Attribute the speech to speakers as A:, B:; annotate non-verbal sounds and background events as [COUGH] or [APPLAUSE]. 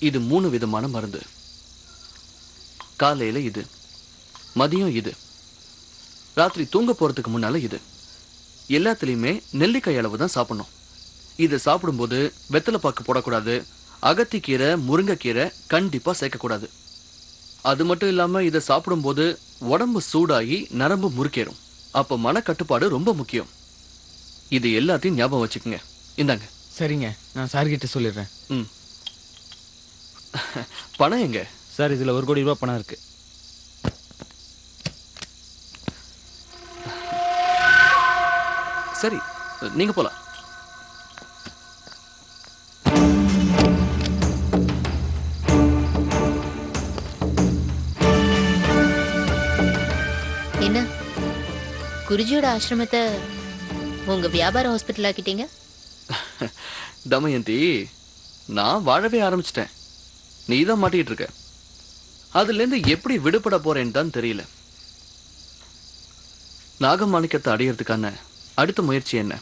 A: இது மூணு விதமான மருந்து. காலையில இது மதியம் இது ராத்திரி தூங்க போறதுக்கு முன்னால இது. எல்லாத்துலயுமே நெல்லிக்காய் அளவு தான் சாப்பிடணும். இதை சாப்பிடும்போது வெத்தலை பாக்கு போடக்கூடாது அகத்திக்கீரை முருங்கைக்கீரை கண்டிப்பா சேர்க்கக்கூடாது. அது மட்டும் இல்லாம இதை சாப்பிடும்போது உடம்பு சூடாகி நரம்பு முறுக்கேறும். அப்ப மனக்கட்டுப்பாடு ரொம்ப முக்கியம். இது எல்லாத்தையும் ஞாபகம் வச்சுக்கோங்க. இந்தாங்க.
B: சரிங்க. நான் சார் கிட்ட சொல்லிடுறேன்.
A: ம். பணம் எங்க?
B: சார் இதுல ஒரு கோடி ரூபாய் பணம் இருக்கு.
A: சரி நீங்க போலாம்.
C: என்ன? குருஜியோட ஆசிரமத்தை உங்க வியாபார ஹாஸ்பிட்டல் ஆக்கிட்டீங்க [LAUGHS]
A: தமயந்தி நான் வாழவே ஆரம்பிச்சிட்டேன். நீ தான் மாட்டிகிட்டு இருக்க. அதுல இருந்து எப்படி விடுபட போறேன்னு தான் தெரியல. நாகமாணிக்கத்தை அடையிறதுக்கான அடுத்த முயற்சி என்ன?